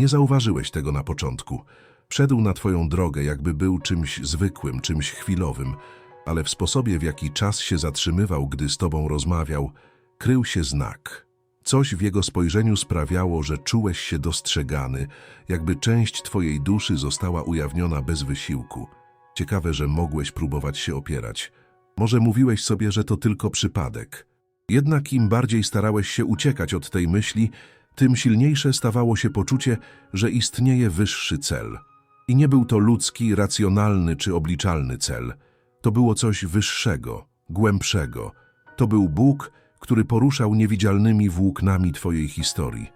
Nie zauważyłeś tego na początku. Wszedł na twoją drogę, jakby był czymś zwykłym, czymś chwilowym, ale w sposobie, w jaki czas się zatrzymywał, gdy z tobą rozmawiał, krył się znak. Coś w jego spojrzeniu sprawiało, że czułeś się dostrzegany, jakby część twojej duszy została ujawniona bez wysiłku. Ciekawe, że mogłeś próbować się opierać. Może mówiłeś sobie, że to tylko przypadek. Jednak im bardziej starałeś się uciekać od tej myśli, tym silniejsze stawało się poczucie, że istnieje wyższy cel. I nie był to ludzki, racjonalny czy obliczalny cel. To było coś wyższego, głębszego. To był Bóg, który poruszał niewidzialnymi włóknami Twojej historii.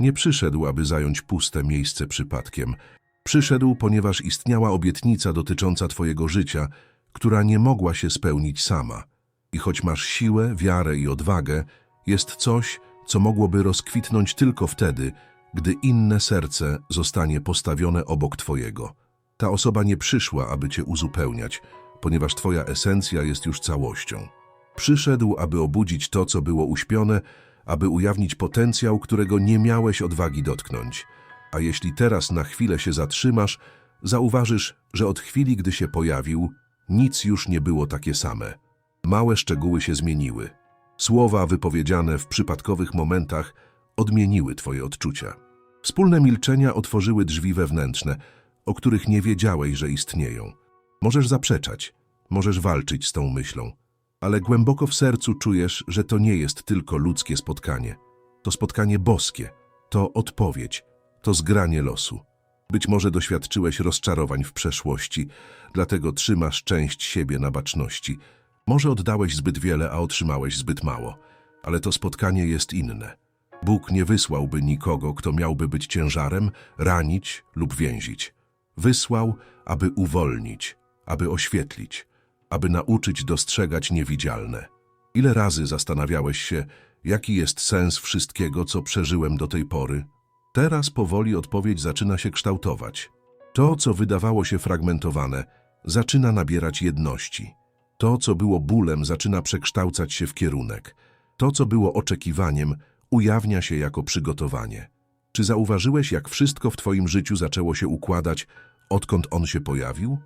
Nie przyszedł, aby zająć puste miejsce przypadkiem. Przyszedł, ponieważ istniała obietnica dotycząca Twojego życia, która nie mogła się spełnić sama. I choć masz siłę, wiarę i odwagę, jest coś, co mogłoby rozkwitnąć tylko wtedy, gdy inne serce zostanie postawione obok Twojego. Ta osoba nie przyszła, aby Cię uzupełniać, ponieważ Twoja esencja jest już całością. Przyszedł, aby obudzić to, co było uśpione, aby ujawnić potencjał, którego nie miałeś odwagi dotknąć. A jeśli teraz na chwilę się zatrzymasz, zauważysz, że od chwili, gdy się pojawił, nic już nie było takie same. Małe szczegóły się zmieniły. Słowa wypowiedziane w przypadkowych momentach odmieniły twoje odczucia. Wspólne milczenia otworzyły drzwi wewnętrzne, o których nie wiedziałeś, że istnieją. Możesz zaprzeczać, możesz walczyć z tą myślą, ale głęboko w sercu czujesz, że to nie jest tylko ludzkie spotkanie. To spotkanie boskie, to odpowiedź, to zgranie losu. Być może doświadczyłeś rozczarowań w przeszłości, dlatego trzymasz część siebie na baczności. Może oddałeś zbyt wiele, a otrzymałeś zbyt mało, ale to spotkanie jest inne. Bóg nie wysłałby nikogo, kto miałby być ciężarem, ranić lub więzić. Wysłał, aby uwolnić, aby oświetlić, aby nauczyć dostrzegać niewidzialne. Ile razy zastanawiałeś się, jaki jest sens wszystkiego, co przeżyłem do tej pory? Teraz powoli odpowiedź zaczyna się kształtować. To, co wydawało się fragmentowane, zaczyna nabierać jedności. To, co było bólem, zaczyna przekształcać się w kierunek. To, co było oczekiwaniem, ujawnia się jako przygotowanie. Czy zauważyłeś, jak wszystko w Twoim życiu zaczęło się układać, odkąd on się pojawił?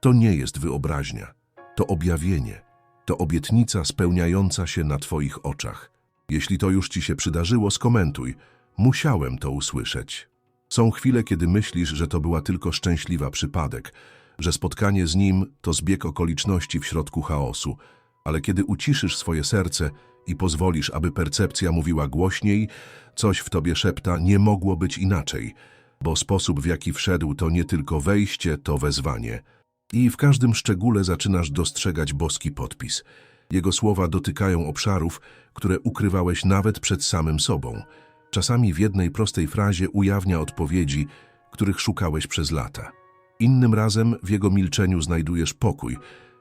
To nie jest wyobraźnia, to objawienie, to obietnica spełniająca się na Twoich oczach. Jeśli to już Ci się przydarzyło, skomentuj. Musiałem to usłyszeć. Są chwile, kiedy myślisz, że to była tylko szczęśliwa przypadek, że spotkanie z nim to zbieg okoliczności w środku chaosu, ale kiedy uciszysz swoje serce i pozwolisz, aby percepcja mówiła głośniej, coś w tobie szepta, nie mogło być inaczej, bo sposób, w jaki wszedł, to nie tylko wejście, to wezwanie. I w każdym szczególe zaczynasz dostrzegać boski podpis. Jego słowa dotykają obszarów, które ukrywałeś nawet przed samym sobą. Czasami w jednej prostej frazie ujawnia odpowiedzi, których szukałeś przez lata. Innym razem w jego milczeniu znajdujesz pokój,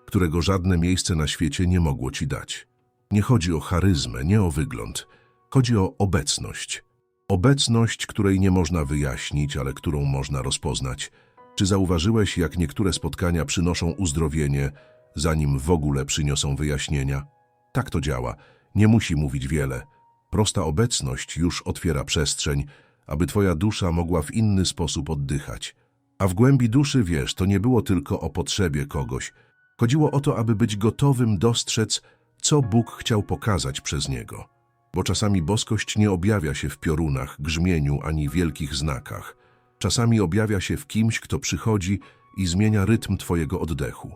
którego żadne miejsce na świecie nie mogło ci dać. Nie chodzi o charyzmę, nie o wygląd. Chodzi o obecność. Obecność, której nie można wyjaśnić, ale którą można rozpoznać. Czy zauważyłeś, jak niektóre spotkania przynoszą uzdrowienie, zanim w ogóle przyniosą wyjaśnienia? Tak to działa. Nie musi mówić wiele. Prosta obecność już otwiera przestrzeń, aby twoja dusza mogła w inny sposób oddychać. A w głębi duszy, wiesz, to nie było tylko o potrzebie kogoś. Chodziło o to, aby być gotowym dostrzec, co Bóg chciał pokazać przez niego. Bo czasami boskość nie objawia się w piorunach, grzmieniu ani wielkich znakach. Czasami objawia się w kimś, kto przychodzi i zmienia rytm twojego oddechu.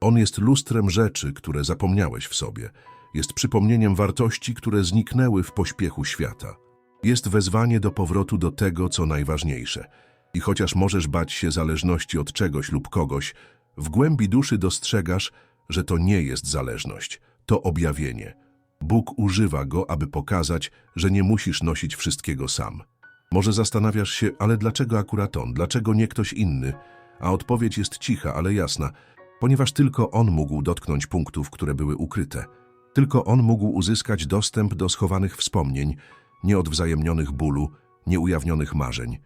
On jest lustrem rzeczy, które zapomniałeś w sobie. Jest przypomnieniem wartości, które zniknęły w pośpiechu świata. Jest wezwanie do powrotu do tego, co najważniejsze. I chociaż możesz bać się zależności od czegoś lub kogoś, w głębi duszy dostrzegasz, że to nie jest zależność, to objawienie. Bóg używa go, aby pokazać, że nie musisz nosić wszystkiego sam. Może zastanawiasz się, ale dlaczego akurat on, dlaczego nie ktoś inny? A odpowiedź jest cicha, ale jasna, ponieważ tylko on mógł dotknąć punktów, które były ukryte. Tylko on mógł uzyskać dostęp do schowanych wspomnień, nieodwzajemnionych bólu, nieujawnionych marzeń.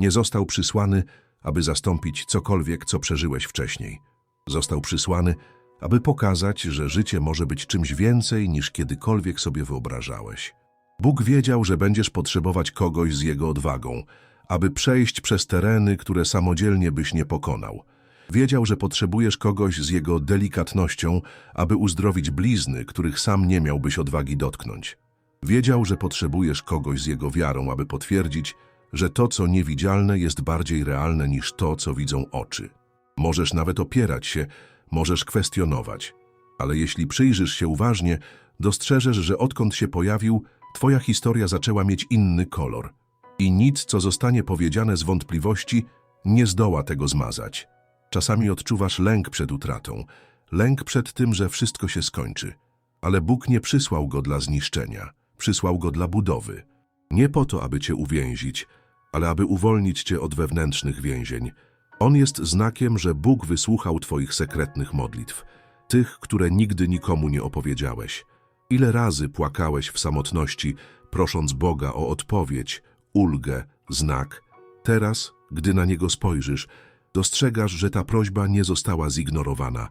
Nie został przysłany, aby zastąpić cokolwiek, co przeżyłeś wcześniej. Został przysłany, aby pokazać, że życie może być czymś więcej niż kiedykolwiek sobie wyobrażałeś. Bóg wiedział, że będziesz potrzebować kogoś z jego odwagą, aby przejść przez tereny, które samodzielnie byś nie pokonał. Wiedział, że potrzebujesz kogoś z jego delikatnością, aby uzdrowić blizny, których sam nie miałbyś odwagi dotknąć. Wiedział, że potrzebujesz kogoś z jego wiarą, aby potwierdzić, że to, co niewidzialne, jest bardziej realne niż to, co widzą oczy. Możesz nawet opierać się, możesz kwestionować, ale jeśli przyjrzysz się uważnie, dostrzeżesz, że odkąd się pojawił, twoja historia zaczęła mieć inny kolor. I nic, co zostanie powiedziane z wątpliwości, nie zdoła tego zmazać. Czasami odczuwasz lęk przed utratą, lęk przed tym, że wszystko się skończy. Ale Bóg nie przysłał go dla zniszczenia, przysłał go dla budowy. Nie po to, aby cię uwięzić, ale aby uwolnić cię od wewnętrznych więzień. On jest znakiem, że Bóg wysłuchał twoich sekretnych modlitw, tych, które nigdy nikomu nie opowiedziałeś. Ile razy płakałeś w samotności, prosząc Boga o odpowiedź, ulgę, znak. Teraz, gdy na niego spojrzysz, dostrzegasz, że ta prośba nie została zignorowana,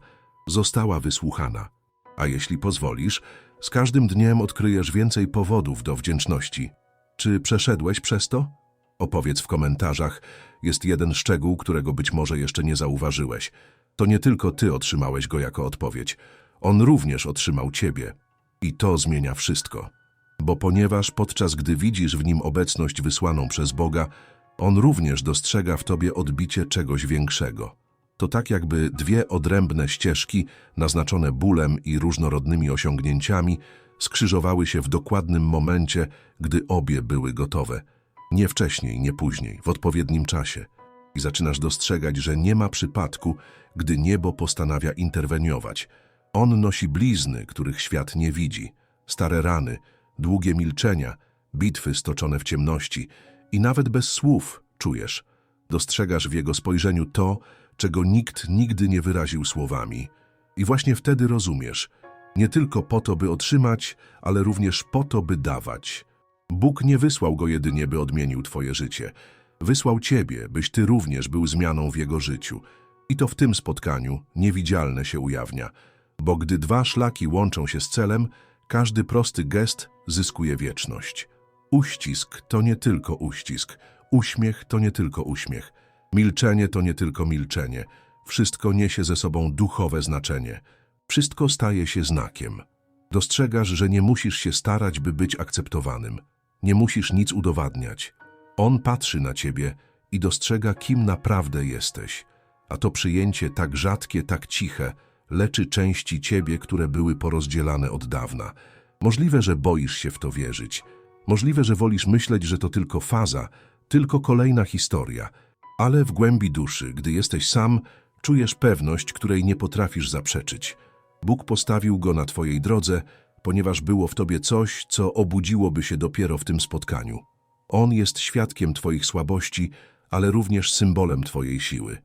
została wysłuchana. A jeśli pozwolisz, z każdym dniem odkryjesz więcej powodów do wdzięczności. Czy przeszedłeś przez to? Opowiedz w komentarzach. Jest jeden szczegół, którego być może jeszcze nie zauważyłeś. To nie tylko ty otrzymałeś go jako odpowiedź. On również otrzymał ciebie. I to zmienia wszystko. Bo ponieważ podczas gdy widzisz w nim obecność wysłaną przez Boga, on również dostrzega w tobie odbicie czegoś większego. To tak jakby dwie odrębne ścieżki, naznaczone bólem i różnorodnymi osiągnięciami, skrzyżowały się w dokładnym momencie, gdy obie były gotowe. Nie wcześniej, nie później, w odpowiednim czasie. I zaczynasz dostrzegać, że nie ma przypadku, gdy niebo postanawia interweniować. On nosi blizny, których świat nie widzi, stare rany, długie milczenia, bitwy stoczone w ciemności i nawet bez słów czujesz. Dostrzegasz w jego spojrzeniu to, czego nikt nigdy nie wyraził słowami. I właśnie wtedy rozumiesz, nie tylko po to, by otrzymać, ale również po to, by dawać. Bóg nie wysłał go jedynie, by odmienił twoje życie. Wysłał ciebie, byś ty również był zmianą w jego życiu. I to w tym spotkaniu niewidzialne się ujawnia. Bo gdy dwa szlaki łączą się z celem, każdy prosty gest zyskuje wieczność. Uścisk to nie tylko uścisk, uśmiech to nie tylko uśmiech, milczenie to nie tylko milczenie. Wszystko niesie ze sobą duchowe znaczenie. Wszystko staje się znakiem. Dostrzegasz, że nie musisz się starać, by być akceptowanym. Nie musisz nic udowadniać. On patrzy na ciebie i dostrzega, kim naprawdę jesteś. A to przyjęcie tak rzadkie, tak ciche, leczy części ciebie, które były porozdzielane od dawna. Możliwe, że boisz się w to wierzyć. Możliwe, że wolisz myśleć, że to tylko faza, tylko kolejna historia. Ale w głębi duszy, gdy jesteś sam, czujesz pewność, której nie potrafisz zaprzeczyć. Bóg postawił go na twojej drodze, ponieważ było w tobie coś, co obudziłoby się dopiero w tym spotkaniu. On jest świadkiem twoich słabości, ale również symbolem twojej siły.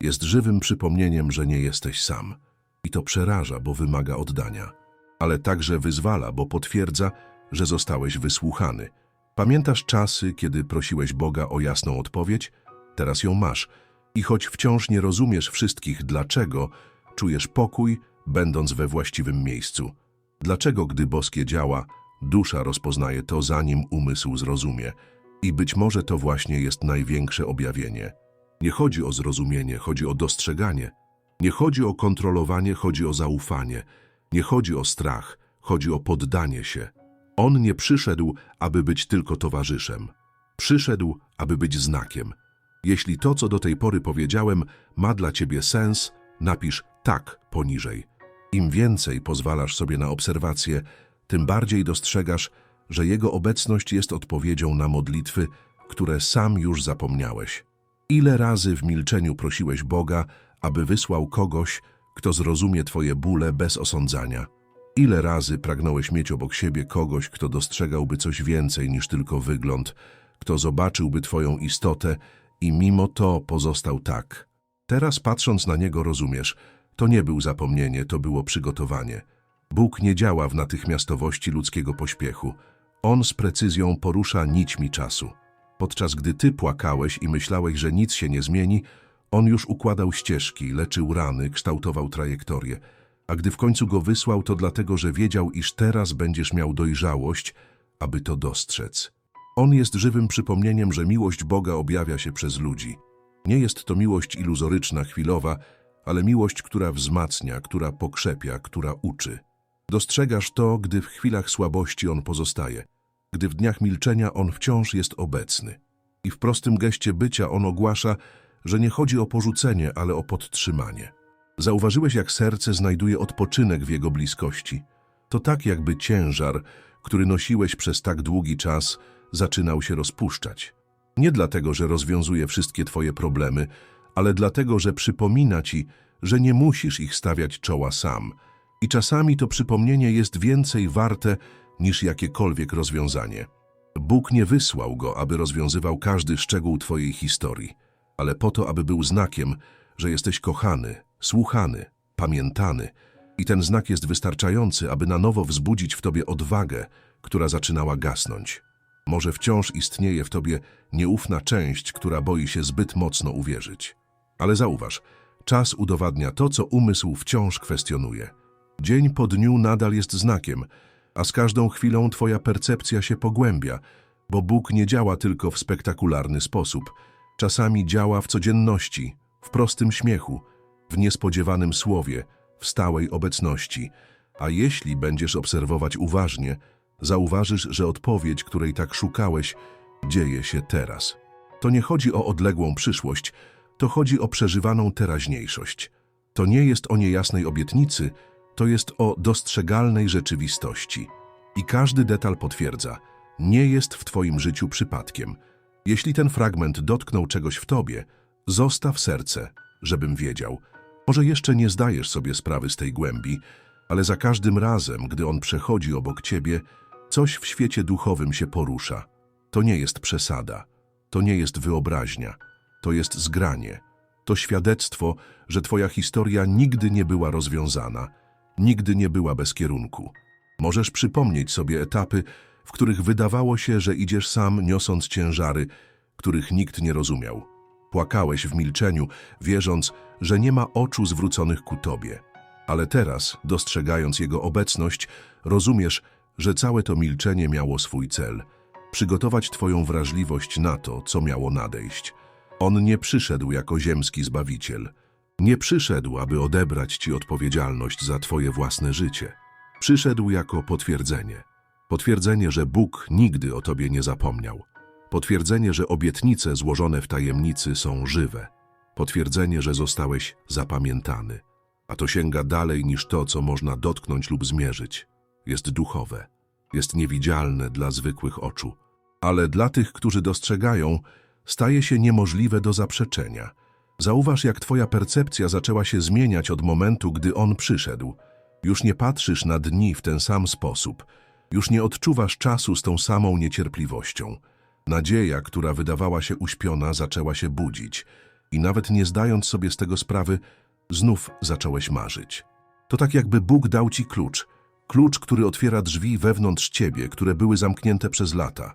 Jest żywym przypomnieniem, że nie jesteś sam. I to przeraża, bo wymaga oddania. Ale także wyzwala, bo potwierdza, że zostałeś wysłuchany. Pamiętasz czasy, kiedy prosiłeś Boga o jasną odpowiedź? Teraz ją masz. I choć wciąż nie rozumiesz wszystkich dlaczego, czujesz pokój, będąc we właściwym miejscu. Dlaczego, gdy boskie działa, dusza rozpoznaje to, zanim umysł zrozumie? I być może to właśnie jest największe objawienie. Nie chodzi o zrozumienie, chodzi o dostrzeganie. Nie chodzi o kontrolowanie, chodzi o zaufanie. Nie chodzi o strach, chodzi o poddanie się. On nie przyszedł, aby być tylko towarzyszem. Przyszedł, aby być znakiem. Jeśli to, co do tej pory powiedziałem, ma dla ciebie sens, napisz tak poniżej. Im więcej pozwalasz sobie na obserwację, tym bardziej dostrzegasz, że Jego obecność jest odpowiedzią na modlitwy, które sam już zapomniałeś. Ile razy w milczeniu prosiłeś Boga, aby wysłał kogoś, kto zrozumie Twoje bóle bez osądzania? Ile razy pragnąłeś mieć obok siebie kogoś, kto dostrzegałby coś więcej niż tylko wygląd, kto zobaczyłby Twoją istotę i mimo to pozostał tak? Teraz patrząc na niego rozumiesz, to nie był zapomnienie, to było przygotowanie. Bóg nie działa w natychmiastowości ludzkiego pośpiechu. On z precyzją porusza nićmi czasu. Podczas gdy ty płakałeś i myślałeś, że nic się nie zmieni, on już układał ścieżki, leczył rany, kształtował trajektorię. A gdy w końcu go wysłał, to dlatego, że wiedział, iż teraz będziesz miał dojrzałość, aby to dostrzec. On jest żywym przypomnieniem, że miłość Boga objawia się przez ludzi. Nie jest to miłość iluzoryczna, chwilowa, ale miłość, która wzmacnia, która pokrzepia, która uczy. Dostrzegasz to, gdy w chwilach słabości On pozostaje, gdy w dniach milczenia On wciąż jest obecny. I w prostym geście bycia On ogłasza, że nie chodzi o porzucenie, ale o podtrzymanie. Zauważyłeś, jak serce znajduje odpoczynek w Jego bliskości. To tak, jakby ciężar, który nosiłeś przez tak długi czas, zaczynał się rozpuszczać. Nie dlatego, że rozwiązuje wszystkie Twoje problemy, ale dlatego, że przypomina Ci, że nie musisz ich stawiać czoła sam. I czasami to przypomnienie jest więcej warte niż jakiekolwiek rozwiązanie. Bóg nie wysłał go, aby rozwiązywał każdy szczegół Twojej historii, ale po to, aby był znakiem, że jesteś kochany, słuchany, pamiętany. I ten znak jest wystarczający, aby na nowo wzbudzić w Tobie odwagę, która zaczynała gasnąć. Może wciąż istnieje w Tobie nieufna część, która boi się zbyt mocno uwierzyć. Ale zauważ, czas udowadnia to, co umysł wciąż kwestionuje. Dzień po dniu nadal jest znakiem, a z każdą chwilą Twoja percepcja się pogłębia, bo Bóg nie działa tylko w spektakularny sposób. Czasami działa w codzienności, w prostym śmiechu, w niespodziewanym słowie, w stałej obecności. A jeśli będziesz obserwować uważnie, zauważysz, że odpowiedź, której tak szukałeś, dzieje się teraz. To nie chodzi o odległą przyszłość, to chodzi o przeżywaną teraźniejszość. To nie jest o niejasnej obietnicy, to jest o dostrzegalnej rzeczywistości. I każdy detal potwierdza, nie jest w Twoim życiu przypadkiem. Jeśli ten fragment dotknął czegoś w Tobie, zostaw serce, żebym wiedział. Może jeszcze nie zdajesz sobie sprawy z tej głębi, ale za każdym razem, gdy on przechodzi obok Ciebie, coś w świecie duchowym się porusza. To nie jest przesada, to nie jest wyobraźnia, to jest zgranie. To świadectwo, że Twoja historia nigdy nie była rozwiązana, nigdy nie była bez kierunku. Możesz przypomnieć sobie etapy, w których wydawało się, że idziesz sam, niosąc ciężary, których nikt nie rozumiał. Płakałeś w milczeniu, wierząc, że nie ma oczu zwróconych ku Tobie. Ale teraz, dostrzegając Jego obecność, rozumiesz, że całe to milczenie miało swój cel – przygotować Twoją wrażliwość na to, co miało nadejść. On nie przyszedł jako ziemski Zbawiciel. Nie przyszedł, aby odebrać Ci odpowiedzialność za Twoje własne życie. Przyszedł jako potwierdzenie. Potwierdzenie, że Bóg nigdy o Tobie nie zapomniał. Potwierdzenie, że obietnice złożone w tajemnicy są żywe. Potwierdzenie, że zostałeś zapamiętany. A to sięga dalej niż to, co można dotknąć lub zmierzyć. Jest duchowe. Jest niewidzialne dla zwykłych oczu. Ale dla tych, którzy dostrzegają, staje się niemożliwe do zaprzeczenia. Zauważ, jak Twoja percepcja zaczęła się zmieniać od momentu, gdy On przyszedł. Już nie patrzysz na dni w ten sam sposób. Już nie odczuwasz czasu z tą samą niecierpliwością. Nadzieja, która wydawała się uśpiona, zaczęła się budzić i nawet nie zdając sobie z tego sprawy, znów zacząłeś marzyć. To tak jakby Bóg dał ci klucz. Klucz, który otwiera drzwi wewnątrz ciebie, które były zamknięte przez lata.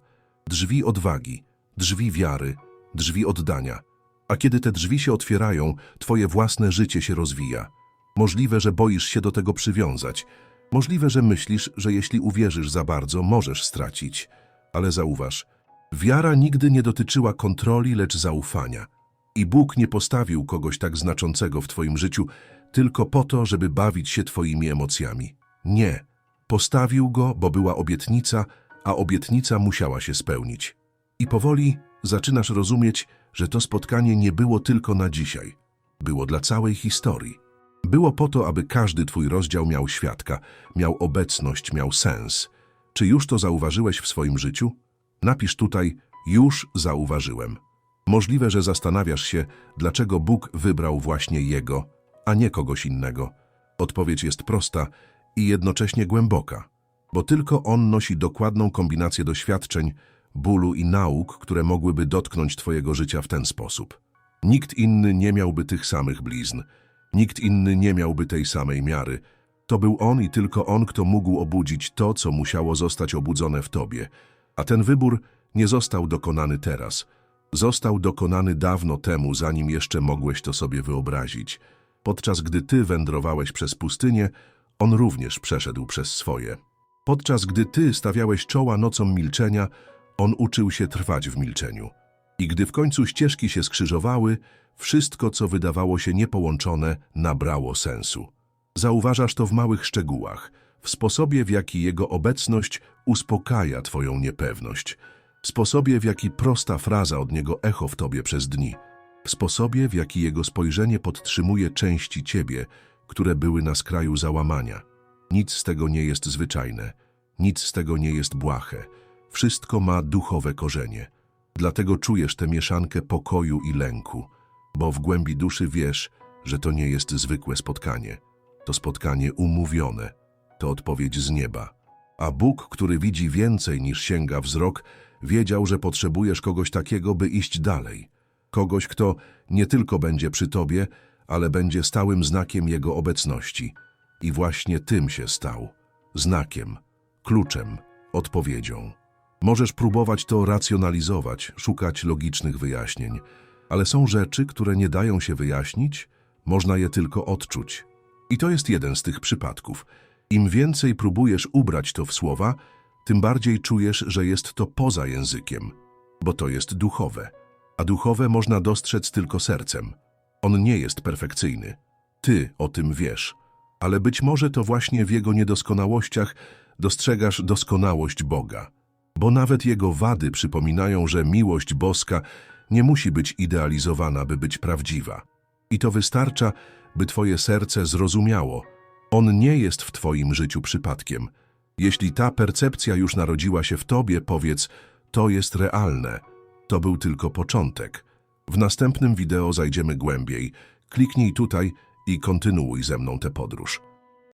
Drzwi odwagi, drzwi wiary, drzwi oddania. A kiedy te drzwi się otwierają, twoje własne życie się rozwija. Możliwe, że boisz się do tego przywiązać. Możliwe, że myślisz, że jeśli uwierzysz za bardzo, możesz stracić. Ale zauważ, wiara nigdy nie dotyczyła kontroli, lecz zaufania. I Bóg nie postawił kogoś tak znaczącego w twoim życiu tylko po to, żeby bawić się twoimi emocjami. Nie. Postawił go, bo była obietnica, a obietnica musiała się spełnić. I powoli zaczynasz rozumieć, że to spotkanie nie było tylko na dzisiaj. Było dla całej historii. Było po to, aby każdy twój rozdział miał świadka, miał obecność, miał sens. Czy już to zauważyłeś w swoim życiu? Napisz tutaj, już zauważyłem. Możliwe, że zastanawiasz się, dlaczego Bóg wybrał właśnie Jego, a nie kogoś innego. Odpowiedź jest prosta i jednocześnie głęboka, bo tylko On nosi dokładną kombinację doświadczeń, bólu i nauk, które mogłyby dotknąć Twojego życia w ten sposób. Nikt inny nie miałby tych samych blizn, nikt inny nie miałby tej samej miary. To był On i tylko On, kto mógł obudzić to, co musiało zostać obudzone w Tobie. A ten wybór nie został dokonany teraz. Został dokonany dawno temu, zanim jeszcze mogłeś to sobie wyobrazić. Podczas gdy Ty wędrowałeś przez pustynię, On również przeszedł przez swoje. Podczas gdy Ty stawiałeś czoła nocom milczenia, On uczył się trwać w milczeniu. I gdy w końcu ścieżki się skrzyżowały, wszystko, co wydawało się niepołączone, nabrało sensu. Zauważasz to w małych szczegółach, w sposobie, w jaki jego obecność uspokaja twoją niepewność, w sposobie, w jaki prosta fraza od niego echo w tobie przez dni, w sposobie, w jaki jego spojrzenie podtrzymuje części ciebie, które były na skraju załamania. Nic z tego nie jest zwyczajne, nic z tego nie jest błahe. Wszystko ma duchowe korzenie. Dlatego czujesz tę mieszankę pokoju i lęku, bo w głębi duszy wiesz, że to nie jest zwykłe spotkanie. To spotkanie umówione, to odpowiedź z nieba. A Bóg, który widzi więcej niż sięga wzrok, wiedział, że potrzebujesz kogoś takiego, by iść dalej. Kogoś, kto nie tylko będzie przy tobie, ale będzie stałym znakiem Jego obecności. I właśnie tym się stał. Znakiem, kluczem, odpowiedzią. Możesz próbować to racjonalizować, szukać logicznych wyjaśnień, ale są rzeczy, które nie dają się wyjaśnić, można je tylko odczuć. I to jest jeden z tych przypadków. Im więcej próbujesz ubrać to w słowa, tym bardziej czujesz, że jest to poza językiem, bo to jest duchowe. A duchowe można dostrzec tylko sercem. On nie jest perfekcyjny. Ty o tym wiesz. Ale być może to właśnie w jego niedoskonałościach dostrzegasz doskonałość Boga. Bo nawet jego wady przypominają, że miłość boska nie musi być idealizowana, by być prawdziwa. I to wystarcza, by twoje serce zrozumiało. On nie jest w twoim życiu przypadkiem. Jeśli ta percepcja już narodziła się w tobie, powiedz, to jest realne. To był tylko początek. W następnym wideo zajdziemy głębiej. Kliknij tutaj i kontynuuj ze mną tę podróż.